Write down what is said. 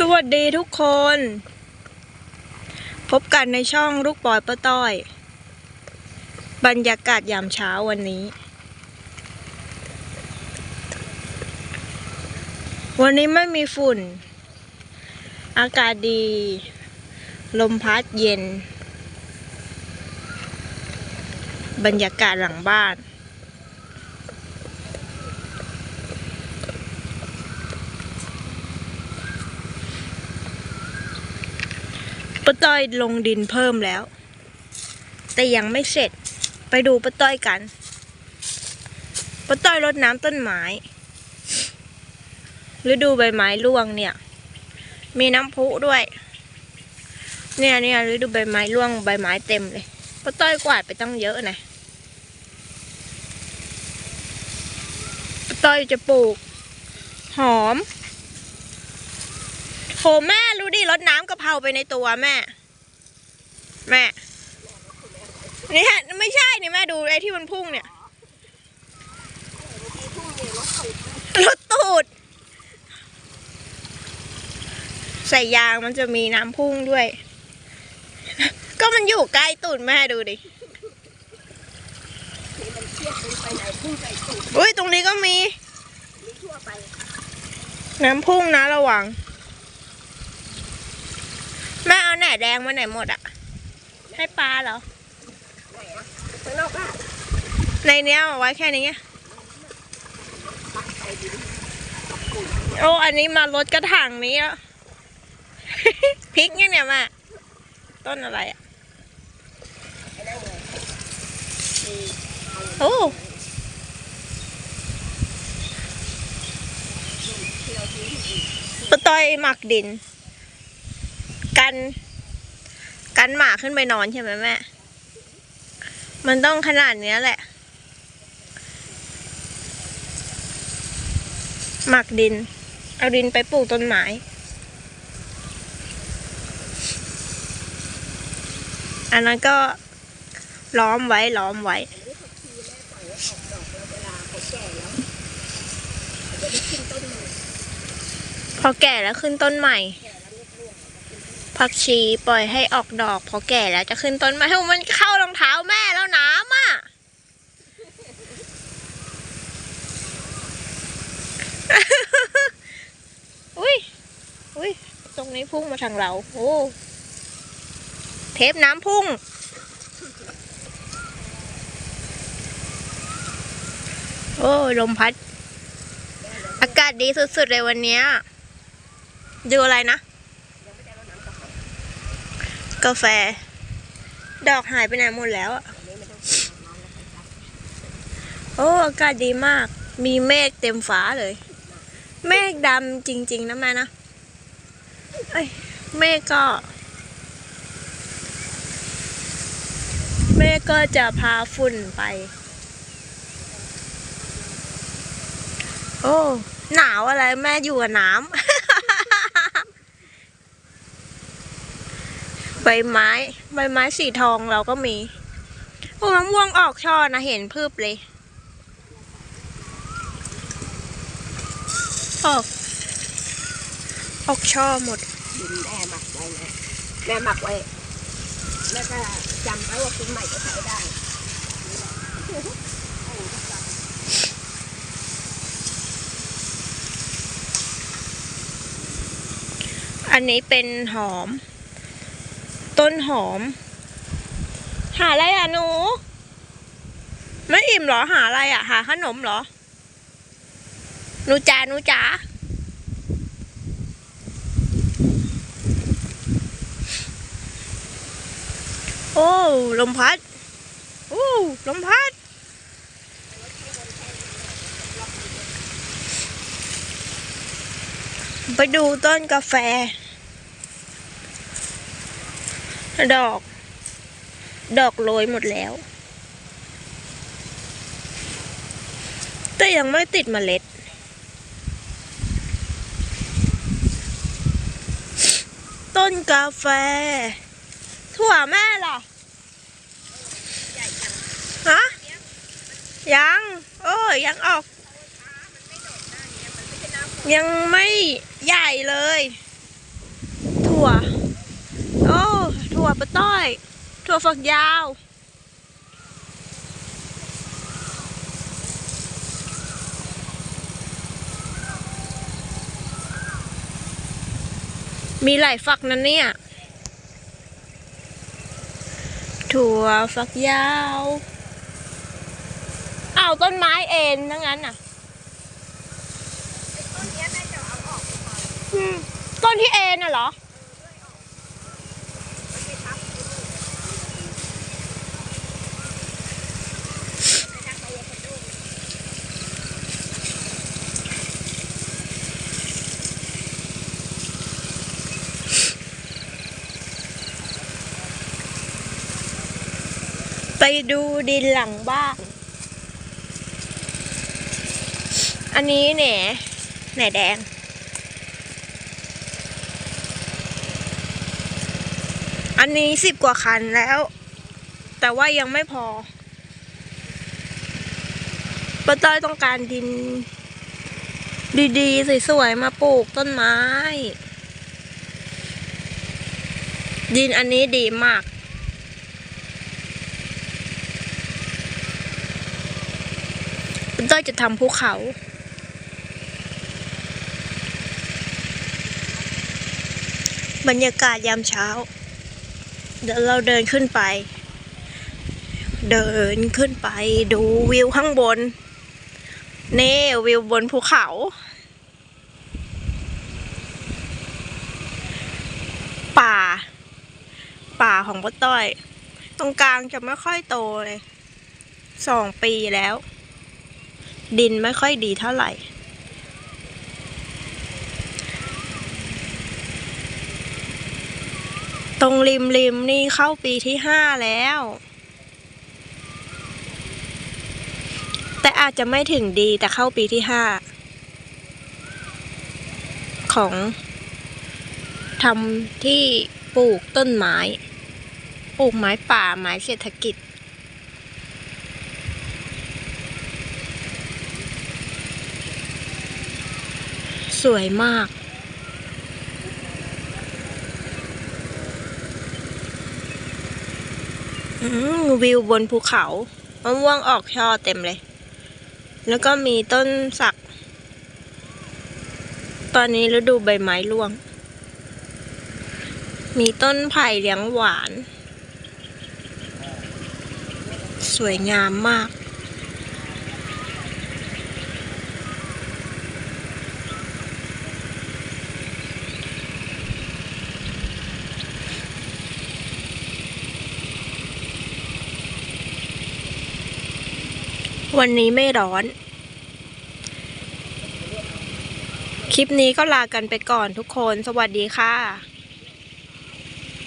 สวัสดีทุกคน พบกันในช่องลูกปอยป้าต้อย บรรยากาศยามเช้าวันนี้ วันนี้ไม่มีฝุ่น อากาศดี ลมพัดเย็น บรรยากาศหลังบ้าน ป้าต้อยลงดินเพิ่มแล้ว แต่ยังไม่เสร็จ ไปดูป้าต้อยกันป้าต้อยรดน้ำต้นไม้ฤดูใบไม้ร่วงเนี่ย มีน้ำพุด้วย เนี่ยเนี่ยฤดูใบไม้ร่วงใบไม้เต็มเลยป้าต้อยกวาดไปตั้งเยอะนะป้าต้อยจะปลูก หอม หแม่รู้ดิรดน้ำกะเพราไปในตัวแม่ แม่นี่ฮะไม่ใช่นี่แม่ดูไอ้ที่มันพุ่งเนี่ยรถตูด ใส่ยางมันจะมีน้ำพุ่งด้วย ก็มันอยู่ใกล้ตูดแม่ดูดิอุ้ยตรงนี้ก็มี น้ำพุ่งนะระวัง แม่เอาแหน่แดงมาไหนหมดอะให้ปลาเหรอข้างนอกบ้านในเนี้ยเอาไว้แค่นี้ไงโอ้อันนี้มารถกระถางนี้แล้วพริกยังเนี่ยแม่ต้นอะไรอะโอ้ปะต้อยหมักดิน กันันหมาขึ้นไปนอนใช่ไหมแม่ มันต้องขนาดเนี้ยแหละ หมักดิน เอาดินไปปลูกต้นไม้ อันนั้นก็ล้อมไว้ล้อมไว้พอแก่แล้วขึ้นต้นใหม่ ผักชีปล่อยให้ออกดอกพอแก่แล้วจะขึ้นต้นไม้มันเข้ารองเท้าแม่แล้วน้ำอะอุ้ยอุ้ยตรงนี้พุ่งมาทางเรา โอ้เทปน้ำพุ่ง โอ้ลมพัด อากาศดีสุดๆเลยวันนี้ ดูอะไรนะ กาแฟ ดอกหายไปไหนหมดแล้วอะโอ้อากาศดีมาก มีเมฆเต็มฟ้าเลย เมฆดำจริง ๆนะแม่นะเอ้ยเมฆก็ เมฆก็จะพาฝุ่นไป โอ้ หนาวอะไรแม่อยู่กับน้ำ ใบไม้ ใบไม้สีทองเราก็มีโอ้มะม่วงออกช่อนะเห็นพืบเลยออกออกช่อหมดดินแม่หมักไว้นะแม่หมักไว้แม่ก็จำไว้ว่าคุณใหม่จะใช้ได้อันนี้เป็นหอม ต้นหอม หาอะไรอะหนู ไม่อิ่มเหรอหาอะไรอะ หาขนมเหรอหนูจ๋าหนูจ๋าโอ้ลมพัดโอ้ลมพัดไปดูต้นกาแฟ ดอก ดอกโรยหมดแล้ว แต่ยังไม่ติดเมล็ด ต้นกาแฟ ถั่วแม่ล่ะฮะยัง โอ้ยยังออก ยังไม่ใหญ่เลย ถั่ว ปะต้อย ถั่วฝักยาว มีหลายฝักนั้นเนี่ย ถั่วฝักยาวอ้าวต้นไม้เอ็นทั้งนั้นน่ะต้นเนี้ยแม่จะเอาออกก่อนอืมต้นที่เอ็นน่ะเหรอ มันไปทับไปทางตัวกระดูก ไปดูดินหลังบ้าน อันนี้แหน่แหน่แดง อันนี้สิบกว่าคันแล้ว แต่ว่ายังไม่พอป้าต้อยต้องการดิน ดีๆ สวยๆ มาปลูกต้นไม้ ดินอันนี้ดีมาก คุณต้อยจะทำภูเขา บรรยากาศยามเช้า เดี๋ยวเราเดินขึ้นไป เดินขึ้นไปดูวิวข้างบน นี่วิวบนภูเขาป่า ป่าของป้าต้อย ตรงกลางจะไม่ค่อยโตเลยสองปีแล้ว ดินไม่ค่อยดีเท่าไหร่ ตรงริมริมนี่เข้าปีที่ห้าแล้ว แต่อาจจะไม่ถึงดีแต่เข้าปีที่ห้าของทำที่ปลูกต้นไม้ ปลูกไม้ป่าไม้เศรษฐกิจ สวยมากอืมวิวบนภูเขามะม่วงออกช่อเต็มเลย แล้วก็มีต้นสัก ตอนนี้ฤดูใบไม้ร่วง มีต้นไผ่เลี้ยงหวาน สวยงามมาก วันนี้ไม่ร้อน คลิปนี้ก็ลากันไปก่อนทุกคน สวัสดีค่ะ